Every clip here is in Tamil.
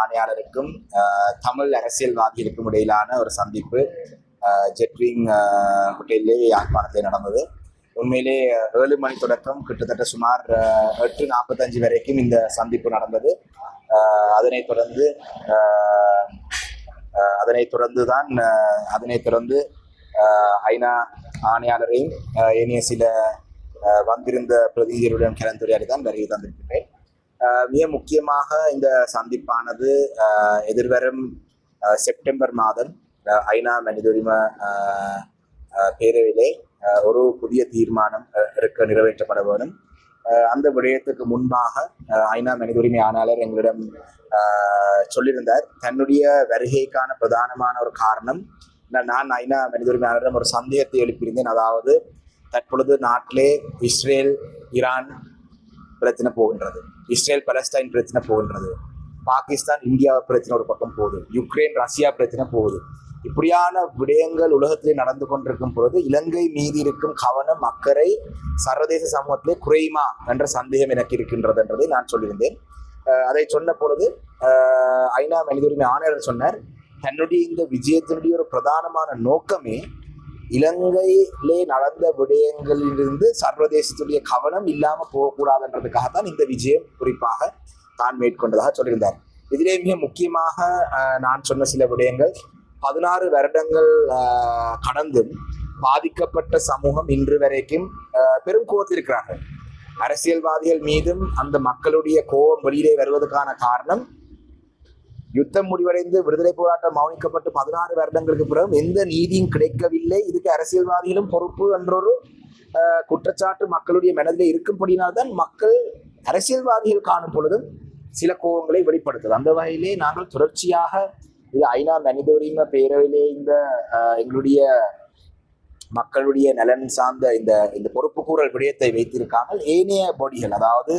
ஆணையாளருக்கும் தமிழ் அரசியல்வாதிகளுக்கும் இடையிலான ஒரு சந்திப்பு ஜெட்விங் ஹோட்டலிலே யாழ்ப்பாணத்தில் நடந்தது. உண்மையிலே ஏழு மணி தொடக்கம் கிட்டத்தட்ட சுமார் எட்டு நாற்பத்தஞ்சு வரைக்கும் இந்த சந்திப்பு நடந்தது. அதனைத் தொடர்ந்து அதனைத் தொடர்ந்து தான் அதனைத் தொடர்ந்து ஐநா ஆணையாளரையும் ஏனைய சில வந்திருந்த பிரதிநிதிகளுடன் கலந்துரையாடி தான் வருகை தந்திருக்கின்றேன். மிக முக்கியமாக இந்த சந்திப்பானது எதிர்வரும் செப்டம்பர் மாதம் ஐநா மனித உரிமை பேரவையிலே ஒரு புதிய தீர்மானம் இருக்க நிறைவேற்றப்பட வேண்டும். அந்த விடயத்துக்கு முன்பாக ஐநா மனித உரிமை ஆணையாளர் எங்களிடம் சொல்லியிருந்தார். தன்னுடைய வருகைக்கான பிரதானமான ஒரு காரணம் நான் நான் ஐநா மனித உரிமை ஆணையரிடம் ஒரு சந்தேகத்தை எழுப்பியிருந்தேன். அதாவது தற்பொழுது நாட்டிலே இஸ்ரேல் ஈரான் பிரச்சனை போகின்றது. இஸ்ரேல் பலஸ்டைன் பிரச்சனை போகின்றது. பாகிஸ்தான் இந்தியா பிரச்சனை ஒரு பக்கம் போகுது. யுக்ரைன் ரஷ்யா பிரச்சனை போகுது. இப்படியான விடயங்கள் உலகத்திலே நடந்து கொண்டிருக்கும் பொழுது இலங்கை மீது இருக்கும் கவனம் அக்கறை சர்வதேச சமூகத்திலே குறையுமா என்ற சந்தேகம் எனக்கு இருக்கின்றது என்றதை நான் சொல்லியிருந்தேன். அதை சொன்ன பொழுது ஐநா மனித உரிமை ஆணையர் சொன்னார் தன்னுடைய இந்த விஜயத்தினுடைய ஒரு பிரதானமான நோக்கமே இலங்கையிலே நடந்த விடயங்களிலிருந்து சர்வதேசத்துடைய கவனம் இல்லாம போகக்கூடாதுன்றதுக்காகத்தான் இந்த விஜயம் குறிப்பாக தான் மேற்கொண்டதாக சொல்லியிருந்தார். இதிலே மிக முக்கியமாக நான் சொன்ன சில விடயங்கள். பதினாறு வருடங்கள் கடந்தும் பாதிக்கப்பட்ட சமூகம் இன்று வரைக்கும் பெரும் கோபத்திருக்கிறார்கள் அரசியல்வாதிகள் மீதும் அந்த மக்களுடைய கோபம் வெளியிலே வருவதற்கான காரணம் யுத்தம் முடிவடைந்து விடுதலை போராட்டம் மௌனிக்கப்பட்டு பதினாறு வருடங்களுக்கு பிறகு எந்த நீதியும் கிடைக்கவில்லை. இதுக்கு அரசியல்வாதிகளும் பொறுப்பு என்றொரு குற்றச்சாட்டு மக்களுடைய மனதில் இருக்கும்படினால்தான் மக்கள் அரசியல்வாதிகள் காணும் பொழுதும் சில கோபங்களை வெளிப்படுத்துது. அந்த வகையிலே நாங்கள் தொடர்ச்சியாக இது ஐநா மனித உரிமை பேரவையிலே இந்த எங்களுடைய மக்களுடைய நலன் சார்ந்த இந்த இந்த பொறுப்புக்கூறல் விடயத்தை வைத்திருக்காமல் ஏனைய பாடிகள் அதாவது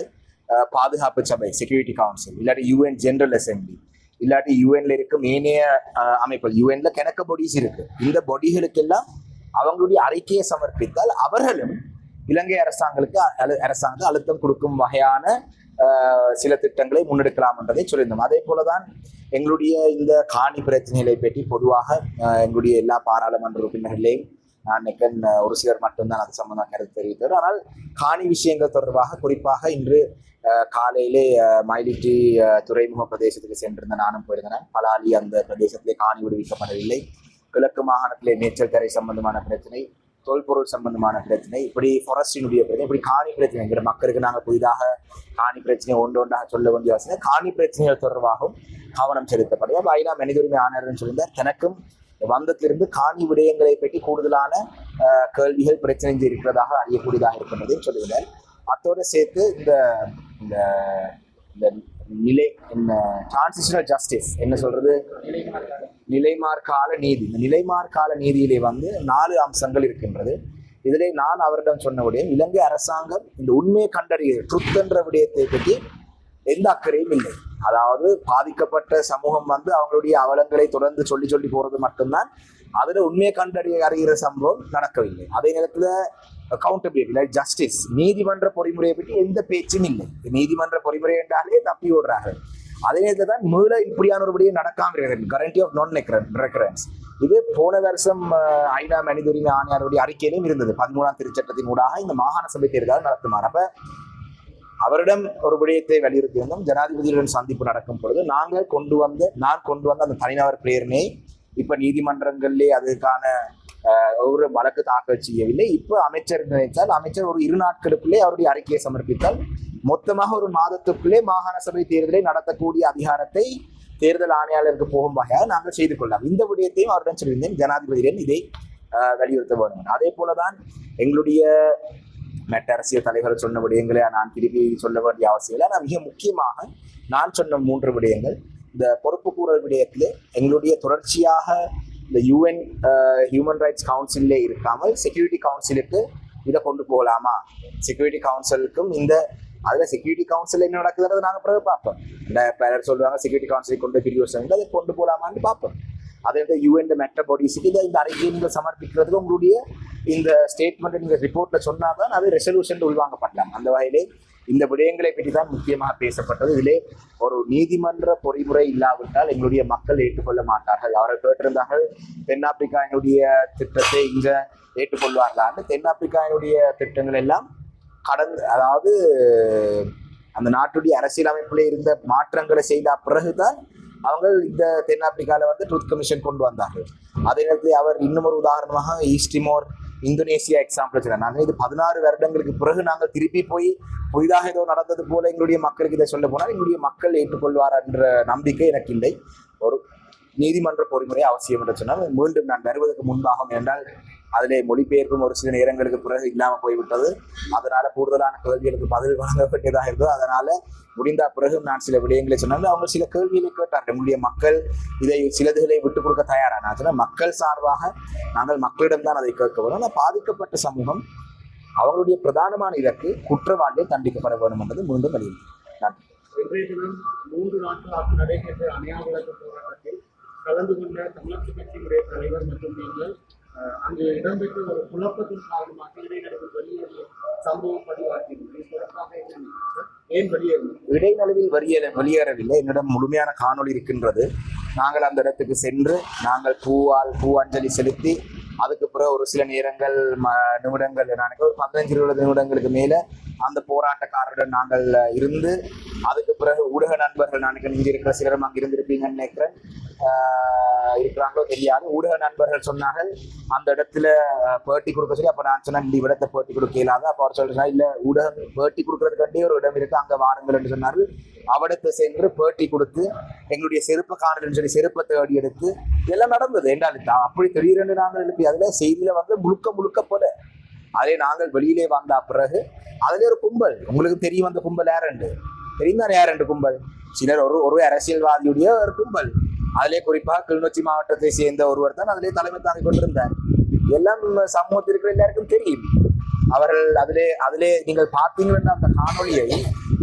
பாதுகாப்பு சபை செக்யூரிட்டி கவுன்சில் இல்லாட்டி யூஎன் ஜெனரல் அசம்பிளி இல்லாட்டி யூஎன்ல இருக்கும் ஏனைய அமைப்புகள் யூஎன்ல கணக்கு பாடிஸ் இருக்கு. இந்த பாடிகளுக்கெல்லாம் அவங்களுடைய அறிக்கையை சமர்ப்பித்தால் அவர்களும் இலங்கை அரசாங்கங்களுக்கு அழு அரசாங்கம் அழுத்தம் கொடுக்கும் வகையான சில திட்டங்களை முன்னெடுக்கலாம் என்றதை சொல்லியிருந்தோம். அதே போலதான் எங்களுடைய இந்த காணி பிரச்சனைகளை பற்றி பொதுவாக எங்களுடைய எல்லா பாராளுமன்ற உறுப்பினர்களையும் நினைக்கிறேன் அஹ், ஒரு சிலர் மட்டும்தான் அது சம்பந்தம் கருத்து தெரிவித்தார் ஆனால் காணி விஷயங்கள் தொடர்பாக குறிப்பாக இன்று காலையிலே மயிலிட்டி துறைமுக பிரதேசத்துக்கு சென்றிருந்த நானும் போயிருந்தேன். பலாலி அந்த பிரதேசத்திலே காணி விடுவிக்கப்படவில்லை. கிழக்கு மாகாணத்திலே மேய்ச்சல் தரை சம்பந்தமான பிரச்சனை தொல்பொருள் சம்பந்தமான பிரச்சனை இப்படி ஃபாரஸ்டினுடைய பிரச்சனை இப்படி காணி பிரச்சனை. எங்கிற மக்களுக்கு நாங்கள் புதிதாக காணி பிரச்சனை ஒன்று ஒன்றாக சொல்ல வேண்டிய அவசியம் காணி பிரச்சனைகள் தொடர்பாகவும் கவனம் செலுத்தப்படும் ஐநா மனித உரிமை ஆணையர்னு சொல்லியிருந்தார். தனக்கும் வந்தத்திலிருந்து காணி விடயங்களை பற்றி கூடுதலான கேள்விகள் பிரச்சனை இருக்கிறதாக அறியக்கூடியதாக இருக்கின்றதையும் சொல்லுகிறார் அத்தோடு சேர்த்து இந்த இந்த இந்த நிலை என்ன டிரான்சிஷனல் ஜஸ்டிஸ் என்ன சொல்றது? நிலைமார்கால நீதி. இந்த நிலைமார்கால நீதியிலே வந்து நாலு அம்சங்கள் இருக்கின்றது. இதிலே நான் அவரிடம் சொன்ன விடயம் இலங்கை அரசாங்கம் இந்த உண்மையை கண்டறிய ட்ருத் என்ற விடயத்தை பற்றி எந்த அக்கறையும் இல்லை. அதாவது பாதிக்கப்பட்ட சமூகம் வந்து அவங்களுடைய அவலங்களை தொடர்ந்து சொல்லி சொல்லி போறது மட்டும்தான். அதுல உண்மையை கண்டறிய அறிகிற சம்பவம் நடக்கவில்லை. அதே நேரத்துல அக்கௌண்டபிலிட்டி ஜஸ்டிஸ் நீதிமன்ற பொறிமுறையை பற்றி எந்த பேச்சும் இல்லை. நீதிமன்ற பொறிமுறை என்றாலே தப்பி ஓடுறார்கள். அதே நேரத்தில் தான் மீள இப்படியான ஒரு விடயம் நடக்காம இருக்கிறது கரண்டி ஆஃப் நான் ரெக்கரன்ஸ் இது போன வருஷம் ஐநா மனித உரிமை ஆணையாளருடைய அறிக்கையிலும் இருந்தது. பதிமூணாம் திருச்சட்டத்தின் ஊடாக இந்த மாகாண சபை தேர்தல் நடத்துமாறு. அப்ப அவரிடம் ஒரு விடயத்தை வலியுறுத்தி வந்தோம் ஜனாதிபதியுடன் சந்திப்பு நடக்கும் பொழுது நாங்கள் கொண்டு வந்த நான் கொண்டு வந்த அந்த தனிநபர் பிரேரணை இப்ப நீதிமன்றங்களிலே அதுக்கான ஒரு வழக்கு தாக்கல் செய்யவில்லை. இப்போ அமைச்சர் நினைத்தால் அமைச்சர் ஒரு இரு நாட்களுக்குள்ளே அவருடைய அறிக்கையை சமர்ப்பித்தால் மொத்தமாக ஒரு மாதத்துக்குள்ளே மாகாண சபை தேர்தலை நடத்தக்கூடிய அதிகாரத்தை தேர்தல் ஆணையாளருக்கு போகும் வகையாக நாங்கள் செய்து கொள்ளலாம். இந்த விடயத்தையும் அவரிடம் சொல்லியிருந்தேன். ஜனாதிபதியிடம் இதை வலியுறுத்த வேண்டும். அதே போலதான் எங்களுடைய மற்ற அரசியல் தலைவர் சொன்ன விடயங்களை நான் திருப்பி சொல்ல வேண்டிய அவசியம் இல்லை. ஆனால் மிக முக்கியமாக நான் சொன்ன மூன்று விடயங்கள். இந்த பொறுப்பு கூறல் விடயத்தில் எங்களுடைய தொடர்ச்சியாக இந்த யூஎன் ஹியூமன் ரைட்ஸ் கவுன்சிலே இருக்காமல் செக்யூரிட்டி கவுன்சிலுக்கு இதை கொண்டு போகலாமா? செக்யூரிட்டி கவுன்சிலுக்கும் இந்த அதில் செக்யூரிட்டி கவுன்சில் என்ன நடக்குதுன்றது நாங்கள் பிறகு பார்ப்போம். இந்த பேரர் சொல்லுவாங்க செக்யூரிட்டி கவுன்சிலுக்கு கொண்டு பிரிவு அதை கொண்டு போகலாமான்னு பார்ப்போம். அதே யூஎன் மெட்ட பாடிஸுக்கு இதை இந்த அறிக்கையை நீங்கள் சமர்ப்பிக்கிறதுக்கு உங்களுடைய இந்த ஸ்டேட்மெண்ட் நீங்கள் ரிப்போர்ட்ல சொன்னால் தான் அது ரெசல்யூஷன் உள்வாங்கப்படலாம். அந்த வகையிலே இந்த விடயங்களை பற்றி தான் முக்கியமாக பேசப்பட்டது. இதிலே ஒரு நீதிமன்ற பொறிமுறை இல்லாவிட்டால் எங்களுடைய மக்கள் ஏற்றுக்கொள்ள மாட்டார்கள். அவர்கள் கேட்டிருந்தார்கள் தென்னாப்பிரிக்காவினுடைய திட்டத்தை இங்க ஏற்றுக்கொள்வார்களான்னு. தென்னாப்பிரிக்காவினுடைய திட்டங்கள் எல்லாம் கடந்த அதாவது அந்த நாட்டுடைய அரசியலமைப்பில் இருந்த மாற்றங்களை செய்த பிறகுதான் அவங்க இந்த தென்னாப்பிரிக்காவில் வந்து ட்ரூத் கமிஷன் கொண்டு வந்தார்கள். அதே நேரத்தில் அவர் இன்னும் ஒரு உதாரணமாக ஈஸ்டிமோர் இந்தோனேசியா எக்ஸாம்பிள் சொன்னார் நாங்கள் இது பதினாறு வருடங்களுக்கு பிறகு நாங்கள் திருப்பி போய் புதிதாக ஏதோ நடந்தது போல எங்களுடைய மக்களுக்கு இதை சொல்ல போனால் எங்களுடைய மக்கள் ஏற்றுக்கொள்வார் என்ற நம்பிக்கை எனக்கு இல்லை. ஒரு நீதிமன்ற பொறிமுறை அவசியம் என்று சொன்னால் மீண்டும் நான் வருவதற்கு முன்பாகும் என்றால் அதிலே மொழிபெயர்ப்பும் ஒரு சில நேரங்களுக்கு பிறகு இல்லாமல் போய்விட்டது. அதனால கூடுதலான கேள்விகளுக்கு பதில் வழங்கப்பட்டதாக இருந்தது. அதனால முடிந்த பிறகு நான் சில விடயங்களை சொன்னது அவங்க சில கேள்விகளை கேட்டார்கள். நம்முடைய மக்கள் இதை சிலதுகளை விட்டுக் கொடுக்க தயாரான. மக்கள் சார்பாக நாங்கள் மக்களிடம்தான் அதை கேட்க வரும் ஆனால் பாதிக்கப்பட்ட சமூகம் அவர்களுடைய பிரதானமான இலக்கு குற்றவாளியை தண்டிக்கப்பட வேண்டும் என்பது மீண்டும் வலியுறுத்தி. நன்றி. இன்றைய தினம் மூன்று நாட்களாக நடைபெற்ற அணையா போராட்டத்தில் கலந்து கொண்ட தமிழக கட்சியினுடைய தலைவர் மற்றும் நீங்கள் அங்கு இடம்பெற்ற ஒரு குழப்பத்தின் காரணமாக இடைநடுவில் வெளியேறிய சம்பவம் பதிவாகியிருந்தது இது ஏன் வெளியேறினீர்கள் இடைநடுவில் வெளியேற வெளியேறவில்லை. என்னிடம் முழுமையான காணொளி இருக்கின்றது. நாங்கள் அந்த இடத்துக்கு சென்று நாங்கள் பூவால் பூ அஞ்சலி செலுத்தி அதுக்கு பிறகு ஒரு சில நேரங்கள் நிமிடங்கள் நான் ஒரு பதினஞ்சு இருபது நிமிடங்களுக்கு மேலே அந்த போராட்டக்காரருடன் நாங்கள் இருந்து அதுக்கு பிறகு ஊடக நண்பர்கள் நான் நினைக்கிறேன் இங்கே இருக்கிற சிலரும் அங்கே இருந்திருப்பீங்கன்னு நினைக்கிறேன். இருக்கிறாங்களோ தெரியாது. ஊடக நண்பர்கள் சொன்னார்கள் அந்த இடத்துல பேட்டி கொடுக்க சொல்லி அப்போ நான் சொன்னேன் இந்த இடத்தை பேட்டி கொடுக்க இல்லாத அப்போ அவர் சொல்றா இல்லை ஊடகம் பேட்டி கொடுக்கறதுக்காண்டே ஒரு இடம் இருக்கு அங்கே வாருங்கள் என்று சொன்னார்கள். அவடத்தை சென்று பேட்டி கொடுத்து எங்களுடைய செருப்பை காணலன்னு சொல்லி செருப்பை தேடி எடுத்து இதெல்லாம் நடந்தது. என்றால் அப்படி திடீரென்று நாங்கள் எழுப்பி அதில் செய்தியில வந்து முழுக்க முழுக்க போல அதே நாங்கள் வெளியிலே வந்த பிறகு அதுல ஒரு கும்பல். உங்களுக்கு தெரியும் அந்த கும்பல் ஏரண்டு தெரியும் தான் யாருண்டு கும்பல்? சிலர் ஒரு ஒரு அரசியல்வாதியுடைய ஒரு கும்பல். அதிலே குறிப்பாக கிளிநொச்சி மாவட்டத்தை சேர்ந்த ஒருவர் தான் அதிலே தலைமை தாங்கிக் கொண்டிருந்தார். எல்லாம் சமூகத்தில் இருக்கிற எல்லாருக்கும் தெரியும். அவர்கள் அதிலே அதிலே நீங்கள் பார்த்தீங்கன்னா அந்த காணொலியை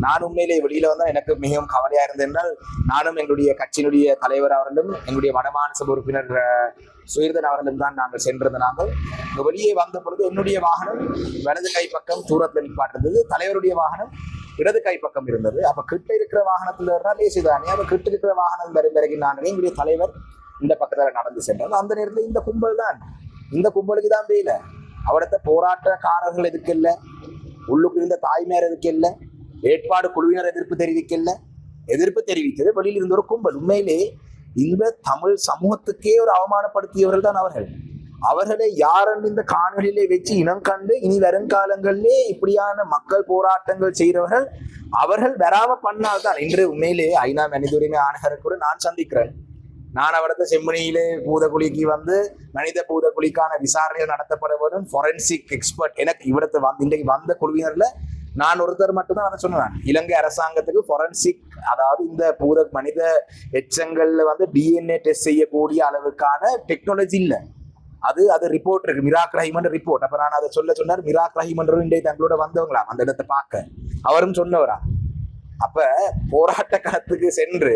நான் உண்மையிலே வெளியில வந்தால் எனக்கு மிகவும் கவலையா இருந்தது என்றால் நானும் எங்களுடைய கட்சியினுடைய தலைவர் அவர்களும் எங்களுடைய வடமாநில உறுப்பினர் சுயர்தன் அவர்களும் தான் நாங்கள் சென்றிருந்த நாங்கள் வெளியே வந்த பொழுது என்னுடைய வாகனம் வலது கை பக்கம் தூரத்தில் நிற்பாட்டிருந்தது தலைவருடைய வாகனம் இடது கை பக்கம் இருந்தது. அப்ப கிட்ட இருக்கிற வாகனத்துல இருந்தால் லேசிதானே அப்ப கிட்ட இருக்கிற வாகனம் வரும் பிறகு நான் எங்களுடைய தலைவர் இந்த பக்கத்துல நடந்து சென்றார். அந்த நேரத்தில் இந்த கும்பல் தான். இந்த கும்பலுக்கு தான் வேலை அவடத்த போராட்டக்காரர்கள் எதுக்கு இல்லை? உள்ளுக்கு இருந்த தாய்மையார் எதுக்கு இல்லை? ஏற்பாடு குழுவினர் எதிர்ப்பு தெரிவிக்கல. எதிர்ப்பு தெரிவித்தது வெளியில் இருந்த ஒரு கும்பல். உண்மையிலே இந்த தமிழ் சமூகத்துக்கே ஒரு அவமானப்படுத்தியவர்கள் தான் அவர்கள். அவர்களை யாரென்று இந்த காணொலியிலே வச்சு இனம் கண்டு இனி வருங்காலங்களிலே இப்படியான மக்கள் போராட்டங்கள் செய்கிறவர்கள் அவர்கள் வராம பண்ணால்தான் இன்று உண்மையிலே ஐநா மனித உரிமை ஆணையரை கூட நான் சந்திக்கிறேன். நான் அவரது செம்மணியிலே பூதகுழிக்கு வந்து மனித பூதகுழிக்கான விசாரணைகள் நடத்தப்பட வரும். ஃபொரன்சிக் எக்ஸ்பர்ட் எனக்கு இவிடத்து வந்து இன்றைக்கு வந்த குழுவினர்ல நான் ஒருத்தர் மட்டும்தான் அதை சொன்னேன் இலங்கை அரசாங்கத்துக்கு ஃபொரன்சிக் அதாவது இந்த பூத மனித எச்சங்கள்ல வந்து டிஎன்ஏ டெஸ்ட் செய்யக்கூடிய அளவுக்கான டெக்னாலஜி இல்லை. அது அது ரிப்போர்ட் இருக்கு. மிராக் ரஹிமன் ரிப்போர்ட் அப்ப நான் அதை சொல்ல சொன்னார் மிராக் ரஹிமன்றும் இன்றைய தங்களோட வந்தவங்களா? அந்த இடத்தை பார்க்க. அவரும் சொன்னவரா? அப்ப போராட்ட களத்துக்கு சென்று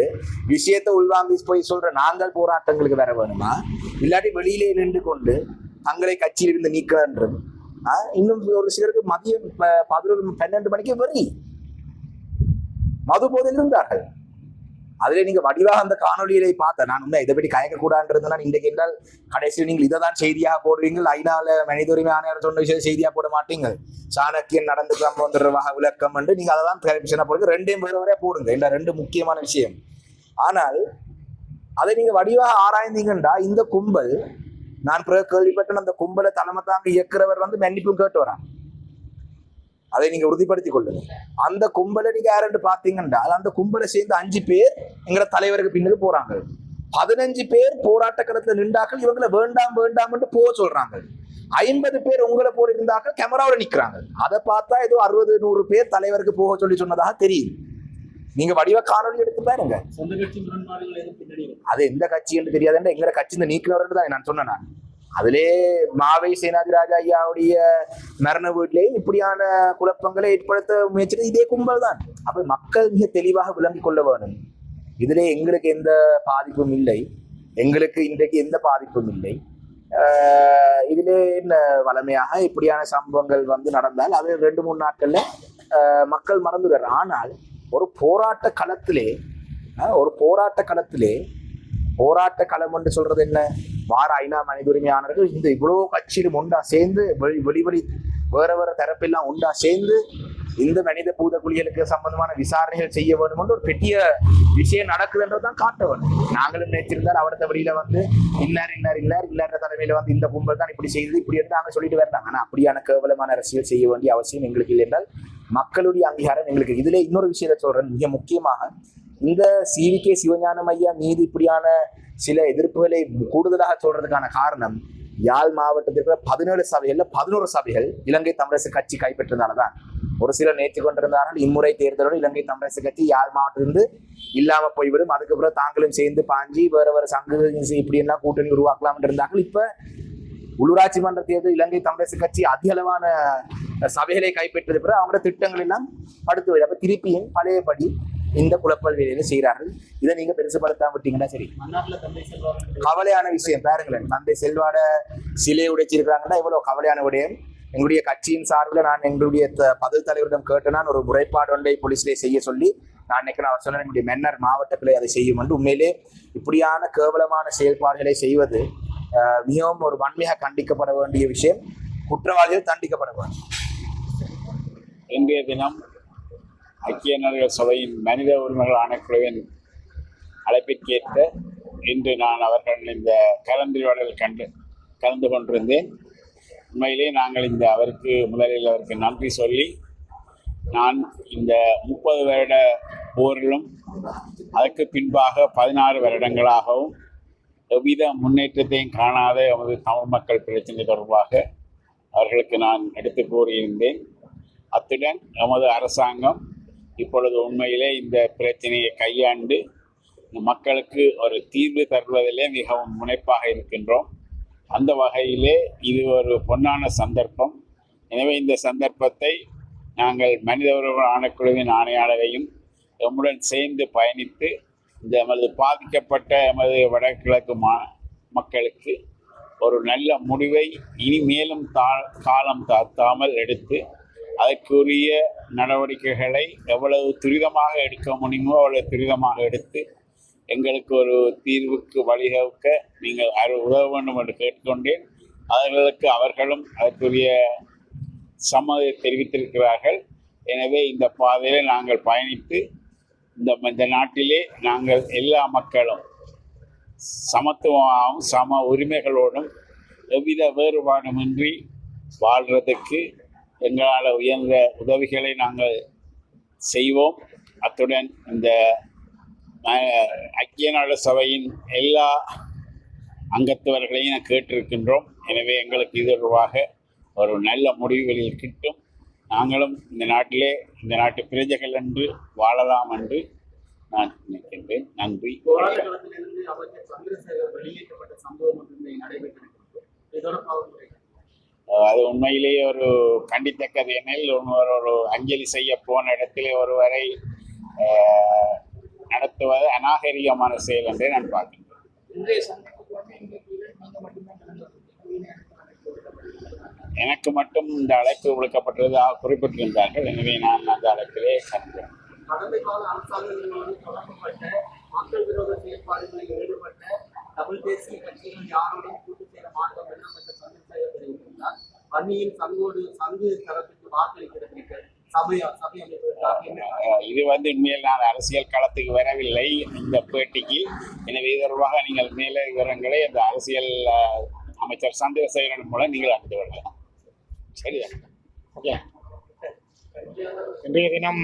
விஷயத்தை உள்வாங்கி போய் சொல்ற நாங்கள் போராட்டங்களுக்கு வர வேணுமா? இல்லாட்டி வெளியிலே நின்று கொண்டு தங்களை கட்சியிலிருந்து நீக்கிறன்றும் இன்னும் ஒரு சிலருக்கு மதியம் பதினொரு பன்னெண்டு மணிக்கு வரி. மது போதில் இருந்தார்கள். அதுல நீங்க வடிவாக அந்த காணொலியை பார்த்த நான் உண்மை இதை பற்றி கயக்க கூடாதுன்றதுனா இன்றைக்கு என்றால் கடைசியில் நீங்கள் இதை தான் செய்தியாக போடுவீங்கள் ஐநால மனித உரிமை ஆணையர் சொன்ன விஷயம் செய்தியா போட மாட்டீங்க சாணக்கியன் நடந்து சம்பவம் தொடர்பாக விளக்கம் என்று நீங்க அதை தான் டெலிவிஷனா போடுங்க. ரெண்டையும் பேர் வரையா போடுங்க. இல்ல ரெண்டு முக்கியமான விஷயம். ஆனால் அதை நீங்க வடிவாக ஆராய்ந்தீங்கண்டா இந்த கும்பல் நான் பிறகு கேள்விப்பட்டேன் அந்த கும்பலை தலைமை தாங்க இயக்குறவர் வந்து மன்னிப்பும் கேட்டு வரான். அதை நீங்க உறுதிப்படுத்திக் கொள்ளுங்க. அந்த கும்பலை நீங்க யாருன்னு பாத்தீங்கன்னா அந்த கும்பலை சேர்ந்து அஞ்சு பேர் எங்கட தலைவருக்கு பின்னுக்கு போறாங்க. பதினஞ்சு பேர் போராட்ட களத்துல நின்றாக்கள் இவங்களை வேண்டாம் வேண்டாம்னு போக சொல்றாங்க. ஐம்பது பேர் உங்களை போல இருந்தாக்கள் கேமராவில் நிற்கிறாங்க அதை பார்த்தா ஏதோ அறுபது நூறு பேர் தலைவருக்கு போக சொல்லி சொன்னதாக தெரியுது. நீங்க வடிவ காணொலி எடுத்து பாருங்க. அது எந்த கட்சி என்று தெரியாதுன்ற எங்க கட்சி இந்த நீக்கிறவர்கள் தான் நான் சொன்னேன் நான். அதிலே மாவை சேனாதிராஜா ஐயாவுடைய மரண வீட்டிலேயும் இப்படியான குழப்பங்களை ஏற்படுத்த முயற்சித்தது இதே கும்பல் தான் அப்ப மக்கள் மிக தெளிவாக விளங்கிக் கொள்ள வேணும் இதிலே எங்களுக்கு எந்த பாதிப்பும் இல்லை. எங்களுக்கு இன்றைக்கு எந்த பாதிப்பும் இல்லை. இதிலே என்ன வளமையாக இப்படியான சம்பவங்கள் வந்து நடந்தால் அது ரெண்டு மூணு நாட்கள்ல மக்கள் மறந்துடுறார் ஆனால் ஒரு போராட்ட களத்திலே ஒரு போராட்ட களத்திலே போராட்ட களம் என்று சொல்றது என்ன? வார ஐநா மனித உரிமையாளர்கள் இந்த இவ்வளவு கட்சியிலும் ஒன்றா சேர்ந்து வெளி வெளி வேற வேற தரப்பெல்லாம் ஒன்றா சேர்ந்து இந்த மனித பூத குழிகளுக்கு சம்பந்தமான விசாரணைகள் செய்ய வேண்டும் என்று ஒரு பெரிய விஷயம் நடக்குதுன்றதான் காட்ட வேண்டும். நாங்களும் நினைச்சிருந்தால் அவரத்த வழியில வந்து இன்னார் இன்னார் இன்னார் இன்னார் தலைமையில வந்து இந்த கும்பல் தான் இப்படி செய்தது இப்படி என்று நாங்கள் சொல்லிட்டு வரலாம். ஆனா அப்படியான கேவலமான அரசியல் செய்ய வேண்டிய அவசியம் எங்களுக்கு இல்லை என்றால் மக்களுடைய அங்கீகாரம் எங்களுக்கு. இதுல இன்னொரு விஷயத்தை சொல்றேன். மிக முக்கியமாக இந்த சிவிகே சிவஞானம் ஐயா மீது இப்படியான சில எதிர்ப்புகளை கூடுதலாக சொல்றதுக்கான காரணம் யாழ் மாவட்டத்தில் இருக்கிற பதினேழு சபைகள்ல பதினோரு சபைகள் இலங்கை தமிழரசு கட்சி கைப்பற்றதுனாலதான் ஒரு சிலர் நேற்று கொண்டிருந்தார்கள். இம்முறை தேர்தலோடு இலங்கை தமிழரசு கட்சி யாழ் மாவட்டத்திலிருந்து இல்லாம போய்விடும். அதுக்கப்புறம் தாங்களும் சேர்ந்து பாஞ்சி வேற வேற சங்கு இப்படி எல்லாம் கூட்டணி உருவாக்கலாம் இருந்தார்கள். இப்ப உள்ளூராட்சி மன்ற தேர்தல் இலங்கை தமிழரசு கட்சி அதிக அளவான சபைகளை கைப்பற்றியது பிறகு அவங்களோட திட்டங்கள் எல்லாம் படுத்து அப்ப திருப்பியும் பழையபடி இந்த குழப்பல் வேலையில செய்கிறார்கள் இதை நீங்க பெருசுபடுத்தாம விட்டீங்கன்னா சரி. கவலையான விஷயம். பாருங்களேன். தந்தை செல்வாட சிலையை உடைச்சிருக்கிறாங்கன்னா இவ்வளவு கவலையான விடயம் எங்களுடைய கட்சியின் சார்பில் நான் எங்களுடைய பதில் தலைவரிடம் கேட்டு நான் ஒரு முறைப்பாடு ஒன்றை போலீஸ்லேயே செய்ய சொல்லி நான் நினைக்கிறேன் அவர் சொன்ன எங்களுடைய மன்னர் மாவட்டத்திலே அதை செய்யும் என்று. உண்மையிலே இப்படியான கேவலமான செயல்பாடுகளை செய்வது மிகவும் ஒரு வன்மையாக கண்டிக்கப்பட வேண்டிய விஷயம். குற்றவாளிகள் தண்டிக்கப்பட வேண்டும். இன்றைய தினம் ஐக்கிய நாடுகள் சபையின் மனித உரிமைகள் ஆணைக்குழுவின் அழைப்பிற்கேற்ற இன்று நான் அவர்கள் இந்த கலந்துரையாடல் கண்டு கலந்து கொண்டிருந்தேன். உண்மையிலே நாங்கள் இந்த அவருக்கு முதலில் அவருக்கு நன்றி சொல்லி நான் இந்த முப்பது வருட போரிலும் அதற்கு பின்பாக பதினாறு வருடங்களாகவும் எவ்வித முன்னேற்றத்தையும் காணாத எமது தமிழ் மக்கள் பிரச்சனை தொடர்பாக அவர்களுக்கு நான் எடுத்து கூறியிருந்தேன். அத்துடன் எமது அரசாங்கம் இப்பொழுது உண்மையிலே இந்த பிரச்சனையை கையாண்டு மக்களுக்கு ஒரு தீர்வு தருவதிலே மிகவும் முனைப்பாக இருக்கின்றோம். அந்த வகையிலே இது ஒரு பொன்னான சந்தர்ப்பம். எனவே இந்த சந்தர்ப்பத்தை நாங்கள் மனித உறவு ஆணைக்குழுவின் ஆணையாளரையும் எம்முடன் சேர்ந்து பயணித்து இந்த எமது பாதிக்கப்பட்ட எமது வடகிழக்கு மா மக்களுக்கு ஒரு நல்ல முடிவை இனி மேலும் தா காலம் தாத்தாமல் எடுத்து அதற்குரிய நடவடிக்கைகளை எவ்வளவு துரிதமாக எடுக்க முடியுமோ அவ்வளவு துரிதமாக எடுத்து எங்களுக்கு ஒரு தீர்வுக்கு வழிவகுக்க நீங்கள் அரு உதவ வேண்டும் என்று கேட்டுக்கொண்டேன். அவர்களுக்கு அவர்களும் அதற்குரிய சம்மதத்தை தெரிவித்திருக்கிறார்கள். எனவே இந்த பாதையில் நாங்கள் பயணித்து இந்த இந்த நாட்டிலே நாங்கள் எல்லா மக்களும் சமத்துவமாகவும் சம உரிமைகளோடும் எவ்வித வேறுபாடுமின்றி வாழ்கிறதுக்கு எங்களால் உயர்ந்த உதவிகளை நாங்கள் செய்வோம். அத்துடன் இந்த ஐக்கிய நாடு சபையின் எல்லா அங்கத்தவர்களையும் கேட்டிருக்கின்றோம். எனவே எங்களுக்கு இது தொடர்பாக ஒரு நல்ல முடிவுகளில் கிட்டும். நாங்களும் இந்த நாட்டிலே இந்த நாட்டு பிரஜைகள் என்று வாழலாம் என்று நான் நினைக்கின்றேன். நன்றி. அது உண்மையிலேயே ஒரு கண்டித்தக்கது எனில் ஒருவர் ஒரு அஞ்சலி செய்ய போன இடத்திலே ஒருவரை நடத்துவது அநாகரிகமான செயல் என்றே நான் பார்க்கின்றேன் இன்றைய சந்திப்புக்கு வந்து இன்றைக்கு நீங்க மட்டும்தான் கலந்து கொண்டீங்க. எனக்கு மட்டும் இந்த அழைப்பு விடுக்கப்பட்டதாக குறிப்பிட்டிருந்தார்கள். எனவே நான் அந்த அழைப்பிலே கலந்தேன் கடந்த கால அரசாங்கங்களோடு தொடர்புபட்ட மக்கள் விரோத செயல்பாடுகளில் ஈடுபட்ட தமிழ் தேசிய கட்சிகள் யாரோடும் கூட்டு சேர மாட்டோம் என அமைச்சர் சந்திரசேகர் தெரிவித்திருந்தார். வன்னியின் சங்கோடு சங்கு தரப்புக்கு வாக்களிக்கிறதுக்கு சபை சபை அமைப்பதற்காக என்ன அஹ் இது வந்து உண்மையில் நான் அரசியல் களத்துக்கு வரவில்லை இந்த பேட்டிக்கு எனவே இது தொடர்பாக நீங்கள் மேலே விவரங்களை அந்த அரசியல் அமைச்சர் சந்திரசேகரன் மூலம் நீங்கள் அறிந்து கொள்ளலாம். சரியா? ஓகே. இன்றைய தினம்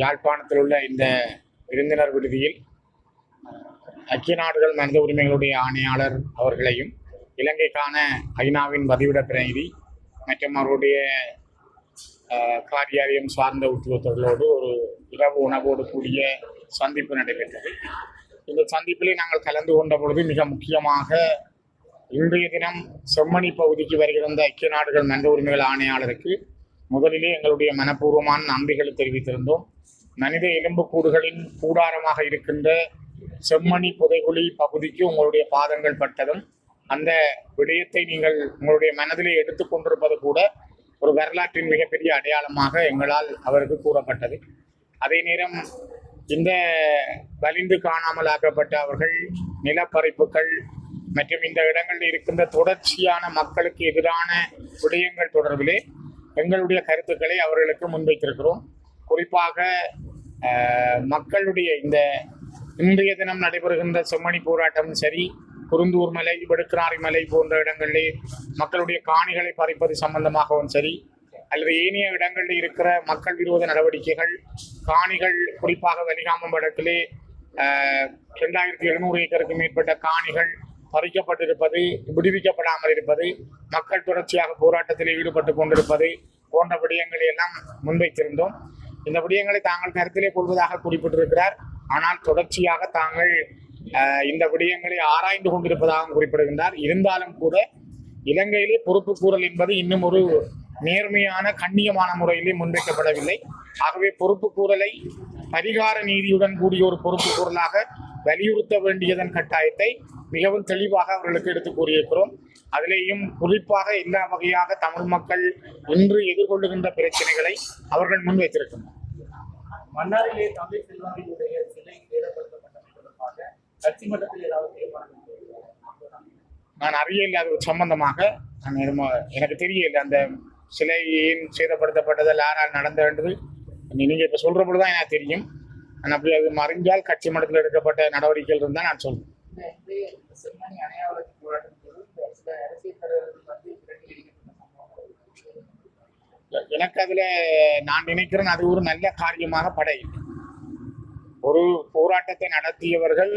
யாழ்ப்பாணத்தில் உள்ள இந்த விருந்தினர் விடுதியில் ஐக்கிய நாடுகள் மனித உரிமைகளுடைய ஆணையாளர் அவர்களையும் இலங்கைக்கான ஐநாவின் பதிவிட பிரதிநிதி மற்றும் அவருடைய காரியாலயம் சார்ந்த உத்தியோகத்தர்களோடு ஒரு இரவு உணவோடு கூடிய சந்திப்பு நடைபெற்றது. இந்த சந்திப்பிலே நாங்கள் கலந்து கொண்ட பொழுது மிக முக்கியமாக இன்றைய தினம் செம்மணி பகுதிக்கு வருகிறந்த ஐக்கிய நாடுகள் மனித உரிமைகள் ஆணையாளருக்கு முதலிலே எங்களுடைய மனப்பூர்வமான நன்றிகளை தெரிவித்திருந்தோம். மனித எலும்புக்கூடுகளின் கூடாரமாக இருக்கின்ற செம்மணி புதைகுழி பகுதிக்கு உங்களுடைய பாதங்கள் பட்டதும் அந்த விடயத்தை நீங்கள் உங்களுடைய மனதிலே எடுத்துக்கொண்டிருப்பது கூட ஒரு வரலாற்றின் மிகப்பெரிய அடையாளமாக எங்களால் அவருக்கு கூறப்பட்டது. அதே நேரம் இந்த வலிந்து காணாமல் ஆக்கப்பட்ட அவர்கள் நிலப்பறிப்புகள் மற்றும் இந்த இடங்களில் இருக்கின்ற தொடர்ச்சியான மக்களுக்கு எதிரான விடயங்கள் தொடர்பிலே எங்களுடைய கருத்துக்களை அவர்களுக்கு முன்வைத்திருக்கிறோம். குறிப்பாக மக்களுடைய இந்த இன்றைய தினம் நடைபெறுகின்ற செம்மணி போராட்டமும் சரி குருந்தூர் மலை வெடுக்கனாரி மலை போன்ற இடங்களிலே மக்களுடைய காணிகளை பறிப்பது சம்பந்தமாகவும் சரி அல்லது ஏனைய இடங்களில் இருக்கிற மக்கள் விரோத நடவடிக்கைகள் காணிகள் குறிப்பாக வலிகாமம் வடக்கிலே ரெண்டாயிரத்தி எழுநூறு ஏக்கருக்கு மேற்பட்ட காணிகள் பறிக்கப்பட்டிருப்பது விடுவிக்கப்படாமல் இருப்பது மக்கள் தொடர்ச்சியாக போராட்டத்தில் ஈடுபட்டு கொண்டிருப்பது போன்ற விடயங்களை எல்லாம் முன்வைத்திருந்தோம். இந்த விடயங்களை தாங்கள் கருத்திலே கொள்வதாக குறிப்பிட்டிருக்கிறார். ஆனால் தொடர்ச்சியாக தாங்கள் இந்த விடயங்களை ஆராய்ந்து கொண்டிருப்பதாகவும் குறிப்பிடுகின்றார். இருந்தாலும் கூட இலங்கையிலே பொறுப்பு கூறல் என்பது இன்னும் ஒரு நேர்மையான கண்ணியமான முறையிலே முன்வைக்கப்படவில்லை. ஆகவே பொறுப்பு கூறலை பரிகார நீதியுடன் கூடிய ஒரு பொறுப்பு கூறலாக வலியுறுத்த வேண்டியதன் கட்டாயத்தை மிகவும் தெளிவாக அவர்களுக்கு எடுத்து கூறியிருக்கிறோம். அதிலேயும் குறிப்பாக எல்லா வகையாக தமிழ் மக்கள் இன்று எதிர்கொள்ளுகின்ற பிரச்சனைகளை அவர்கள் முன்வைத்திருக்கின்றனர். மன்னாரிலே தந்தை செல்வாவினுடைய சிலை தொடர்பாக கட்சி மட்டத்தில் ஏதாவது தீர்மானம்? நான் அறியல அது சம்பந்தமாக. நான் எனக்கு தெரியல அந்த சிலை ஏன் சேதப்படுத்தப்பட்டது யாரால் நடந்தது நீங்க இப்ப சொல்ற பொழுதுதான் எனக்கு தெரியும். நான் அப்படி அது மறைஞ்சால் கட்சி மட்டத்தில் எடுக்கப்பட்ட நடவடிக்கைகள் இருந்தால் நான் சொல்றேன். இந்த இன்றைய செம்மணி அணையாவளத்து போராட்டம் போது இந்த சில அரசியல் தலைவர்கள் வந்து விரட்டி அடிக்கப்பட்ட சம்பவங்கள். எனக்கு அதுல நான் நினைக்கிறேன் அது ஒரு நல்ல காரியமாக படையில்லை. ஒரு போராட்டத்தை நடத்தியவர்கள்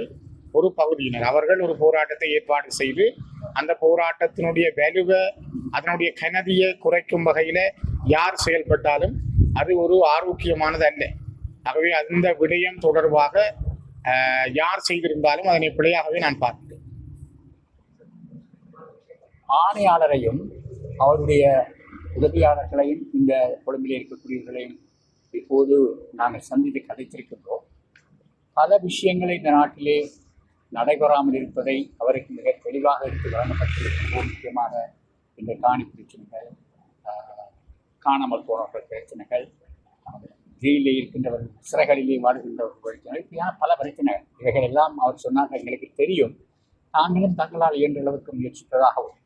ஒரு பகுதியினர். அவர்கள் ஒரு போராட்டத்தை ஏற்பாடு செய்து அந்த போராட்டத்தினுடைய வலுவை அதனுடைய கனதியை குறைக்கும் வகையில யார் செயல்பட்டாலும் அது ஒரு ஆரோக்கியமானது அல்ல. ஆகவே அந்த விடயம் தொடர்பாக யார் செய்திருந்தாலும் அதனை பிழையாகவே நான் பார்க்கிறேன். ஆணையாளரையும் அவருடைய உதவியாளர்களையும் இந்த கொழும்பில் இருக்கக்கூடியவர்களையும் இப்போது நாங்கள் சந்தித்து கதைத்திருக்கின்றோம். பல விஷயங்களை இந்த நாட்டிலே நடைபெறாமல் இருப்பதை அவருக்கு மிக தெளிவாக எடுத்து வழங்கப்பட்டிருக்கின்றோம் முக்கியமாக இந்த காணி பிரச்சனைகள் காணாமல் போனவர்கள் பிரச்சனைகள் ஜெயிலே இருக்கின்றவர்கள் சிறைகளிலே வாழ்கின்றவர்கள் இப்படியான பல பிரச்சனைகள் இவைகள் எல்லாம் அவர் சொன்னாங்க எங்களுக்கு தெரியும். நாங்களும் தங்களால் இயன்ற அளவுக்கு முயற்சிப்பதாகவும்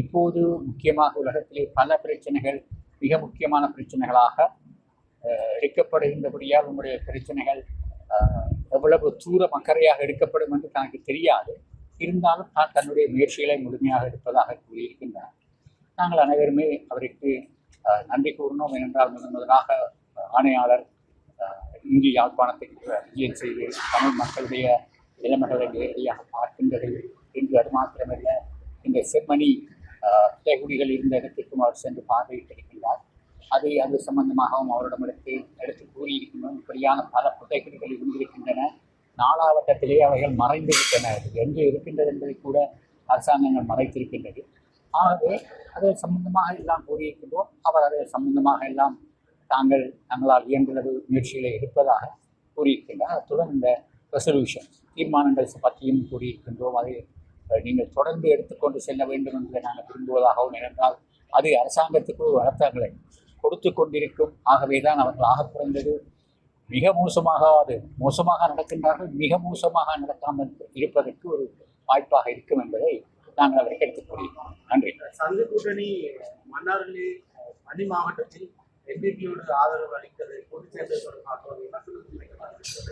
இப்போது முக்கியமாக உலகத்திலே பல பிரச்சனைகள் மிக முக்கியமான பிரச்சனைகளாக எடுக்கப்படுகின்றபடியால் உங்களுடைய பிரச்சனைகள் எவ்வளவு தூரம் அக்கறையாக எடுக்கப்படும் என்று தனக்கு தெரியாது. இருந்தாலும் தான் தன்னுடைய முயற்சிகளை முழுமையாக எடுப்பதாக கூறியிருக்கின்றார். நாங்கள் அனைவருமே அவருக்கு நன்றி கூறினோம். ஏனென்றால் முதன் முதலாக ஆணையாளர் இந்திய யாழ்ப்பாணத்திற்கு யாழ்ப்பாணத்துக்கு விஜயம் செய்து தமிழ் மக்களுடைய நிலைமைகளை நேரடியாக பார்க்கின்றது என்று அது மாத்திரமல்ல இந்த செம்மணி ஆஹ், இருந்த இடத்திற்கும் அவர் சென்று பார்வையிட்டிருக்கின்றார். அதை அது சம்பந்தமாகவும் அவரிடம் எடுத்து எடுத்து கூறியிருக்கின்றோம். இப்படியான பல புதைகுடிகள் இருந்திருக்கின்றன. நாலாவட்டத்திலே அவைகள் மறைந்து விட்டன அது இருக்கின்றது என்பதை கூட அரசாங்கங்கள் மறைத்திருக்கின்றது. ஆகவே அது சம்பந்தமாக எல்லாம் கூறியிருக்கின்றோம். அவர் அதை சம்பந்தமாக எல்லாம் தாங்கள் தங்களால் இயன்றளவு முயற்சிகளை எடுப்பதாக கூறியிருக்கின்றார் அத்துடன் இந்த ரெசல்யூஷன் தீர்மானங்கள் பற்றியும் கூறியிருக்கின்றோம். அதை நீங்கள் தொடர்ந்து எடுத்துக்கொண்டு செல்ல வேண்டும் என்று நாங்கள் விரும்புவதாகவும் இருந்தால் அது அரசாங்கத்துக்கு ஒரு அர்த்தங்களை கொடுத்து கொண்டிருக்கும். ஆகவே தான் அவர்கள் ஆக குறைந்தது மிக மோசமாக அது மோசமாக நடக்கின்றார்கள். மிக மோசமாக நடக்காமல் இருப்பதற்கு ஒரு வாய்ப்பாக இருக்கும் என்பதை நாங்கள் அவருக்கு எடுத்துக் கூறியிருக்கிறோம். நன்றி. சங்க கூட்டணி மன்னாரிலே மணி மாவட்டத்தில் எம்பிபியோடு ஆதரவு அளித்தது பொதுச் சேர்ந்தது தொடர்பாக.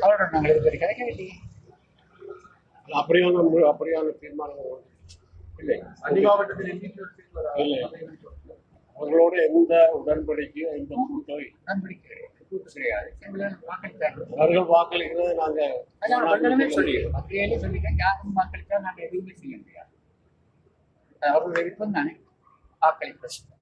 அவருடன் நாங்கள் இதுவரை கிடைக்கவில்லை அப்படியான அப்படியான தீர்மானம் இல்லை. மாவட்டத்தில் எம்பிபியோடு அவர்களோட எந்த உடன்படிக்கையும் எந்த கூட்டு கிடையாது. வாக்களித்தார்கள் அவர்கள் வாக்களிக்கிறத நாங்கள் சொல்லிடுறோம் அப்படியே சொல்லிட்டேன் யாரும் வாக்களித்தா நாங்கள் எதுவுமே செய்ய முடியாது. அது அவர்கள் விருப்பம் தானே வாக்களிப்பது.